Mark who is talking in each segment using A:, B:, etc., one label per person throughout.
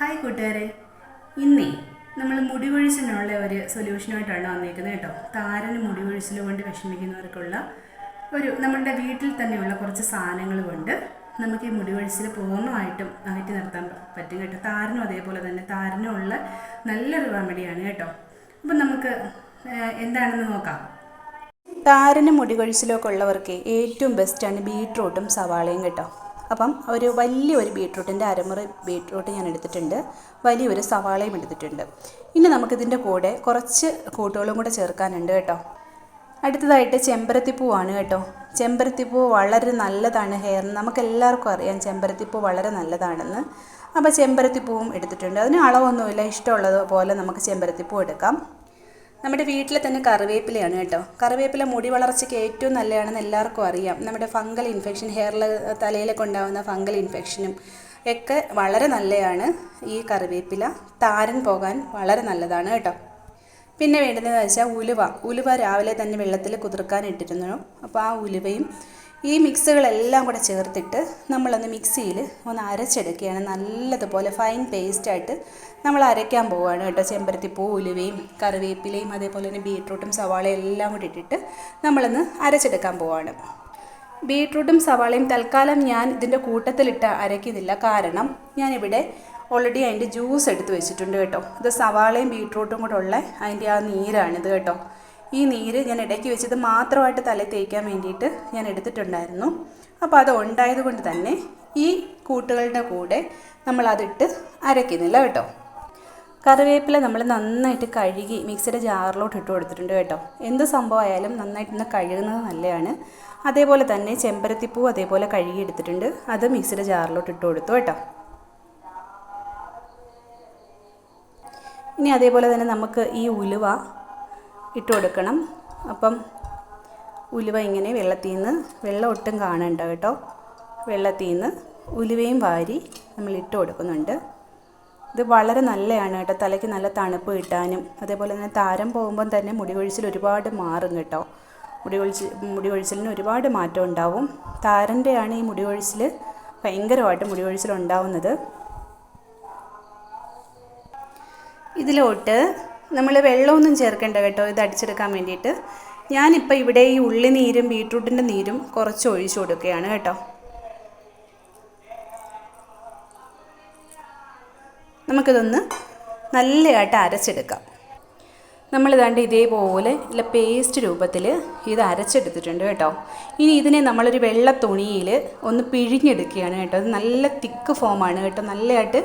A: Hi കൂട്ടുകാരെ. ഇന്നേ നമ്മൾ മുടി കൊഴിച്ചിനുള്ള ഒരു സൊല്യൂഷനായിട്ടാണ് വന്നിരിക്കുന്നത് കേട്ടോ. താരന് മുടി കൊഴിച്ചിൽ കൊണ്ട് വിഷമിക്കുന്നവർക്കുള്ള ഒരു നമ്മളുടെ വീട്ടിൽ തന്നെയുള്ള കുറച്ച് സാധനങ്ങൾ കൊണ്ട് നമുക്ക് ഈ മുടി കൊഴിച്ചിൽ പൂർണമായിട്ടും അകറ്റി നിർത്താൻ പറ്റും കേട്ടോ. താരനും അതേപോലെ തന്നെ താരനുള്ള നല്ലൊരു റെമഡിയാണ് കേട്ടോ. അപ്പം നമുക്ക് എന്താണെന്ന് നോക്കാം. താരന് മുടികൊഴിച്ചിലൊക്കെ ഉള്ളവർക്ക് ഏറ്റവും ബെസ്റ്റാണ് ബീട്രൂട്ടും സവാളയും കേട്ടോ. അപ്പം ഒരു വലിയൊരു ബീട്രൂട്ടിന്റെ അരമുറി ബീട്രൂട്ട് ഞാൻ എടുത്തിട്ടുണ്ട്. വലിയൊരു സവാളയും എടുത്തിട്ടുണ്ട്. ഇനി നമുക്കിതിന്റെ കൂടെ കുറച്ച് കൂട്ടുകളും കൂടെ ചേർക്കാനുണ്ട് കേട്ടോ. അടുത്തതായിട്ട് ചെമ്പരത്തിപ്പൂവാണ് കേട്ടോ. ചെമ്പരത്തിപ്പൂ വളരെ നല്ലതാണ് ഹെയറിന് നമുക്ക് എല്ലാവർക്കും അറിയാം ചെമ്പരത്തിപ്പൂ വളരെ നല്ലതാണെന്ന്. അപ്പോൾ ചെമ്പരത്തിപ്പൂവും എടുത്തിട്ടുണ്ട്. അതിന് അളവൊന്നുമില്ല. ഇഷ്ടമുള്ളത് പോലെ നമുക്ക് ചെമ്പരത്തിപ്പൂ എടുക്കാം. നമ്മുടെ വീട്ടിൽ തന്നെ കറിവേപ്പിലയാണ് കേട്ടോ. കറിവേപ്പില മുടി വളർച്ചയ്ക്ക് ഏറ്റവും നല്ലതാണെന്ന് എല്ലാവർക്കും അറിയാം. നമ്മുടെ ഫംഗൽ ഇൻഫെക്ഷൻ ഹെയറിൽ തലയിലൊക്കെ ഉണ്ടാകുന്ന ഫംഗൽ ഇൻഫെക്ഷനും ഒക്കെ വളരെ നല്ലതാണ് ഈ കറിവേപ്പില. താരൻ പോകാൻ വളരെ നല്ലതാണ് കേട്ടോ. പിന്നെ വേണ്ടതെന്ന് വെച്ചാൽ ഉലുവ. ഉലുവ രാവിലെ തന്നെ വെള്ളത്തിൽ കുതിർക്കാൻ ഇട്ടിരുന്നു. അപ്പോൾ ആ ഉലുവയും ഈ മിക്സുകളെല്ലാം കൂടെ ചേർത്തിട്ട് നമ്മളൊന്ന് മിക്സിയിൽ ഒന്ന് അരച്ചെടുക്കുകയാണ്. നല്ലതുപോലെ ഫൈൻ പേസ്റ്റായിട്ട് നമ്മൾ അരയ്ക്കാൻ പോവുകയാണ് കേട്ടോ. ചെമ്പരത്തിപ്പൂ ഉലുവയും കറിവേപ്പിലയും അതേപോലെ തന്നെ ബീട്രൂട്ടും സവാളയും എല്ലാം കൂടി ഇട്ടിട്ട് നമ്മളൊന്ന് അരച്ചെടുക്കാൻ പോവുകയാണ്. ബീട്രൂട്ടും സവാളയും തൽക്കാലം ഞാൻ ഇതിന്റെ കൂട്ടത്തിലിട്ട് അരയ്ക്കുന്നില്ല. കാരണം ഞാനിവിടെ ഓൾറെഡി അതിന്റെ ജ്യൂസ് എടുത്ത് വെച്ചിട്ടുണ്ട് കേട്ടോ. ഇത് സവാളയും ബീട്രൂട്ടും കൂടെ ഉള്ള അതിന്റെ ആ നീരാണിത് കേട്ടോ. ഈ നീര് ഞാൻ ഇടയ്ക്ക് വെച്ചത് മാത്രമായിട്ട് തല തേക്കാൻ വേണ്ടിയിട്ട് ഞാൻ എടുത്തിട്ടുണ്ടായിരുന്നു. അപ്പോൾ അത് ഉണ്ടായത് കൊണ്ട് തന്നെ ഈ കൂട്ടുകളുടെ കൂടെ നമ്മൾ അതിട്ട് അരയ്ക്കുന്നില്ല കേട്ടോ. കറിവേപ്പില നമ്മൾ നന്നായിട്ട് കഴുകി മിക്സിയുടെ ജാറിലോട്ട് ഇട്ട് കൊടുത്തിട്ടുണ്ട് കേട്ടോ. എന്ത് സംഭവമായാലും നന്നായിട്ട് ഒന്ന് കഴുകുന്നത് നല്ലതാണ്. അതേപോലെ തന്നെ ചെമ്പരത്തിപ്പൂ അതേപോലെ കഴുകി എടുത്തിട്ടുണ്ട്. അത് മിക്സിയുടെ ജാറിലോട്ട് ഇട്ട് കൊടുത്തു കേട്ടോ. ഇനി അതേപോലെ തന്നെ നമുക്ക് ഈ ഉലുവ ഇട്ട് കൊടുക്കണം അപ്പം ഉലുവ ഇങ്ങനെ വെള്ളത്തിൽ നിന്ന് വെള്ളം ഒട്ടും കാണണ്ട കേട്ടോ. വെള്ളത്തിൽ നിന്ന് ഉലുവയും വാരി നമ്മൾ ഇട്ട് കൊടുക്കുന്നുണ്ട് ഇത് വളരെ നല്ലതാണ് കേട്ടോ. തലയ്ക്ക് നല്ല തണുപ്പ് കിട്ടാനും അതേപോലെ തന്നെ താരം പോകുമ്പം തന്നെ മുടി കൊഴിച്ചിൽ ഒരുപാട് മാറും കേട്ടോ. മുടി കൊഴിച്ചിൽ മുടി കൊഴിച്ചിലിന് ഒരുപാട് മാറ്റം ഉണ്ടാവും. താരന്റെയാണ് ഈ മുടി കൊഴിച്ചിൽ ഭയങ്കരമായിട്ട് മുടി കൊഴിച്ചിൽ ഉണ്ടാവുന്നത്. ഇതിലോട്ട് നമ്മൾ വെള്ളമൊന്നും ചേർക്കേണ്ട കേട്ടോ ഇത് അടിച്ചെടുക്കാൻ വേണ്ടിയിട്ട്. ഞാനിപ്പോൾ ഇവിടെ ഈ ഉള്ളി നീരും ബീട്രൂട്ടിന്റെ നീരും കുറച്ച് ഒഴിച്ചു കൊടുക്കുകയാണ് കേട്ടോ. നമുക്കിതൊന്ന് നല്ലതായിട്ട് അരച്ചെടുക്കാം. നമ്മൾ ഇതാണ്ട് ഇതേപോലെ ഇല്ല പേസ്റ്റ് രൂപത്തിൽ ഇത് അരച്ചെടുത്തിട്ടുണ്ട് കേട്ടോ. ഇനി ഇതിനെ നമ്മളൊരു വെള്ള തുണിയിൽ ഒന്ന് പിഴിഞ്ഞെടുക്കുകയാണ് കേട്ടോ. അത് നല്ല തിക്ക് ഫോമാണ് കേട്ടോ. നല്ലതായിട്ട്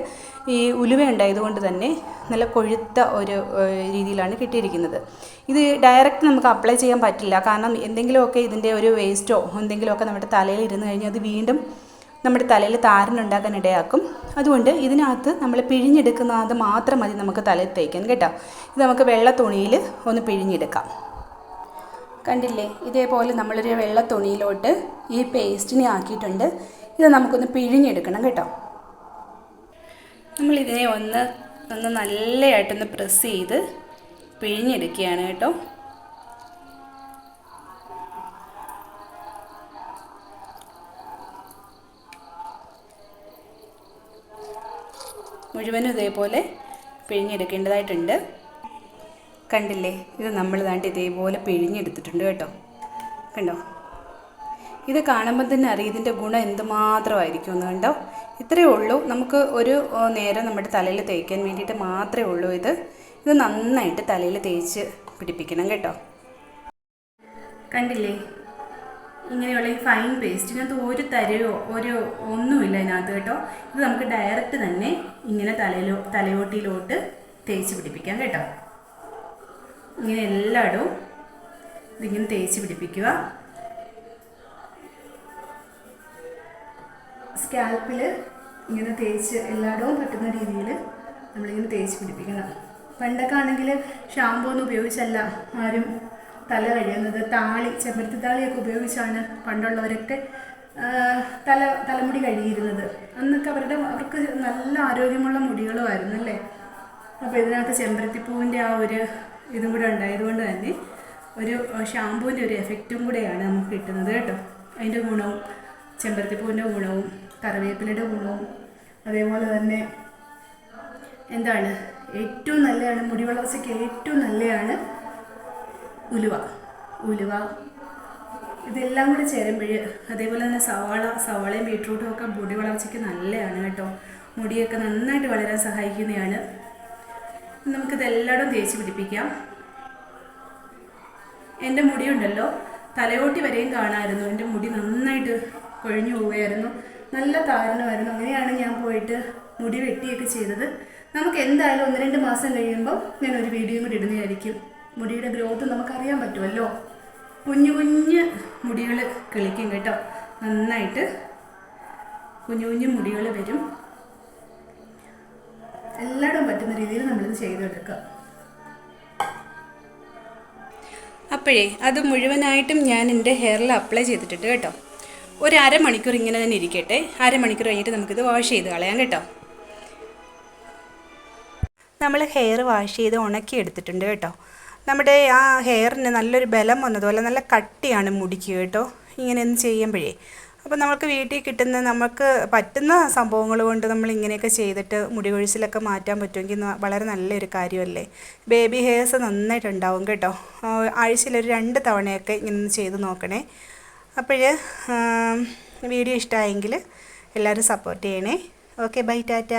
A: ഈ ഉലുവ ഉണ്ടായതുകൊണ്ട് തന്നെ നല്ല കൊഴുത്ത ഒരു രീതിയിലാണ് കിട്ടിയിരിക്കുന്നത്. ഇത് ഡയറക്റ്റ് നമുക്ക് അപ്ലൈ ചെയ്യാൻ പറ്റില്ല. കാരണം എന്തെങ്കിലുമൊക്കെ ഇതിന്റെ ഒരു വേസ്റ്റോ എന്തെങ്കിലുമൊക്കെ നമ്മുടെ തലയിൽ ഇരുന്ന് കഴിഞ്ഞാൽ അത് വീണ്ടും നമ്മുടെ തലയിൽ താരനുണ്ടാക്കാൻ ഇടയാക്കും. അതുകൊണ്ട് ഇതിനകത്ത് നമ്മൾ പിഴിഞ്ഞെടുക്കുന്നത് മാത്രം മതി നമുക്ക് തലയിൽ തേക്കാൻ കേട്ടോ? ഇത് നമുക്ക് വെള്ള തുണിയിൽ ഒന്ന് പിഴിഞ്ഞെടുക്കാം. കണ്ടില്ലേ? ഇതേപോലെ നമ്മളൊരു വെള്ള തുണിയിലോട്ട് ഈ പേസ്റ്റിനെ ആക്കിയിട്ടുണ്ട്. ഇത് നമുക്കൊന്ന് പിഴിഞ്ഞെടുക്കണം കേട്ടോ? നമ്മളിതിനെ ഒന്ന് ഒന്ന് നല്ലതായിട്ടൊന്ന് പ്രസ് ചെയ്ത് പിഴിഞ്ഞെടുക്കുകയാണ് കേട്ടോ? മുഴുവനും ഇതേപോലെ പിഴിഞ്ഞെടുക്കേണ്ടതായിട്ടുണ്ട്. കണ്ടില്ലേ? ഇത് നമ്മൾ ദാണ്ട് ഇതേപോലെ പിഴിഞ്ഞെടുത്തിട്ടുണ്ട് കേട്ടോ. കണ്ടോ? ഇത് കാണുമ്പോൾ തന്നെ അറിയാം ഇതിന്റെ ഗുണം എന്തുമാത്രമായിരിക്കും എന്ന് കണ്ടോ? ഇത്രയേ ഉള്ളൂ. നമുക്ക് ഒരു നേരം നമ്മുടെ തലയിൽ തേക്കാൻ വേണ്ടിയിട്ട് മാത്രമേ ഉള്ളൂ ഇത്. ഇത് നന്നായിട്ട് തലയിൽ തേച്ച് പിടിപ്പിക്കണം കേട്ടോ. കണ്ടില്ലേ? ഇങ്ങനെയുള്ള ഈ ഫൈൻ പേസ്റ്റ് ഇതിനകത്ത് ഒരു തരയോ ഒരു ഒന്നുമില്ല ഇതിനകത്ത് കേട്ടോ. ഇത് നമുക്ക് ഡയറക്റ്റ് തന്നെ ഇങ്ങനെ തലയിലോ തലയോട്ടിയിലോട്ട് തേച്ച് പിടിപ്പിക്കാം കേട്ടോ. ഇങ്ങനെ എല്ലായിടവും ഇതിങ്ങനെ തേച്ച് പിടിപ്പിക്കുക. സ്കാൽപ്പിൽ ഇങ്ങനെ തേച്ച് എല്ലായിടവും പറ്റുന്ന രീതിയിൽ നമ്മളിങ്ങനെ തേച്ച് പിടിപ്പിക്കണം. പണ്ടൊക്കെ ആണെങ്കിൽ ഷാമ്പൂ ഒന്നും ഉപയോഗിച്ചല്ല. ആരും തല കഴിയുന്നത് താളി ചെമ്പരത്തി താളിയൊക്കെ ഉപയോഗിച്ചാണ് പണ്ടുള്ളവരൊക്കെ തല തലമുടി കഴുകിയിരുന്നത്. അന്നൊക്കെ അവരുടെ അവർക്ക് നല്ല ആരോഗ്യമുള്ള മുടികളുമായിരുന്നു അല്ലേ? അപ്പോൾ ഇതിനകത്ത് ചെമ്പരത്തിപ്പൂവിന്റെ ആ ഒരു ഇതും കൂടെ ഉണ്ടായതുകൊണ്ട് തന്നെ ഒരു ഷാമ്പൂവിന്റെ ഒരു എഫക്റ്റും കൂടെയാണ് നമുക്ക് കിട്ടുന്നത് കേട്ടോ. അതിന്റെ ഗുണവും ചെമ്പരത്തിപ്പൂവിന്റെ ഗുണവും കറിവേപ്പിലയുടെ ഗുണവും അതേപോലെ തന്നെ എന്താണ് ഏറ്റവും നല്ലതാണ് മുടി വളർച്ചയ്ക്ക് ഏറ്റവും നല്ലതാണ് ഉലുവ. ഉലുവ. ഇതെല്ലാം കൂടി ചേരുമ്പോൾ അതേപോലെ തന്നെ സവാള സവാളയും ബീട്രൂട്ടും ഒക്കെ മുടി വളർച്ചയ്ക്ക് നല്ലതാണ് കേട്ടോ. മുടിയൊക്കെ നന്നായിട്ട് വളരാൻ സഹായിക്കുന്നതാണ്. നമുക്കിതെല്ലായിടും തേച്ച് പിടിപ്പിക്കാം. എന്റെ മുടിയുണ്ടല്ലോ തലയോട്ടി വരെയും കാണാമായിരുന്നു എന്റെ മുടി നന്നായിട്ട് കൊഴിഞ്ഞു പോവുകയായിരുന്നു. നല്ല താരണമായിരുന്നു അങ്ങനെയാണ് ഞാൻ പോയിട്ട് മുടി വെട്ടിയൊക്കെ ചെയ്തത്. നമുക്ക് എന്തായാലും ഒന്ന് രണ്ട് മാസം കഴിയുമ്പോൾ ഞാൻ ഒരു വീഡിയോ കൂടി ഇടുന്നതായിരിക്കും. മുടിയുടെ ഗ്രോത്ത് നമുക്കറിയാൻ പറ്റുമല്ലോ. കുഞ്ഞു കുഞ്ഞ് മുടികൾ കിളിക്കും കേട്ടോ. നന്നായിട്ട് കുഞ്ഞു കുഞ്ഞു മുടികൾ വരും. എല്ലായിടും പറ്റുന്ന രീതിയിൽ നമ്മളിത് ചെയ്തെടുക്കുക അപ്പോഴേ അത് മുഴുവനായിട്ടും ഞാൻ എന്റെ ഹെയറിൽ അപ്ലൈ ചെയ്തിട്ടുണ്ട് കേട്ടോ. ഒരു അരമണിക്കൂർ ഇങ്ങനെ തന്നെ ഇരിക്കട്ടെ. അരമണിക്കൂർ കഴിഞ്ഞിട്ട് നമുക്കിത് വാഷ് ചെയ്ത് കളയാം കേട്ടോ. നമ്മൾ ഹെയർ വാഷ് ചെയ്ത് ഉണക്കി എടുത്തിട്ടുണ്ട് കേട്ടോ. നമ്മുടെ ആ ഹെയറിന് നല്ലൊരു ബലം വന്നതുപോലെ നല്ല കട്ടിയാണ് മുടിക്ക് കേട്ടോ. ഇങ്ങനെ ഒന്ന് ചെയ്യുമ്പോഴേ. അപ്പോൾ നമുക്ക് വീട്ടിൽ കിട്ടുന്ന നമുക്ക് പറ്റുന്ന സംഭവങ്ങൾ കൊണ്ട് നമ്മൾ ഇങ്ങനെയൊക്കെ ചെയ്തിട്ട് മുടി കൊഴിച്ചിലൊക്കെ മാറ്റാൻ പറ്റുമെങ്കിൽ വളരെ നല്ലൊരു കാര്യമല്ലേ. ബേബി ഹെയർസ് നന്നായിട്ടുണ്ടാവും കേട്ടോ. ആഴ്ചയിലൊരു രണ്ട് തവണയൊക്കെ ഇങ്ങനെ ചെയ്ത് നോക്കണേ. അപ്പോൾ വീഡിയോ ഇഷ്ടമായെങ്കിൽ എല്ലാവരും സപ്പോർട്ട് ചെയ്യണേ. Okay bye tata.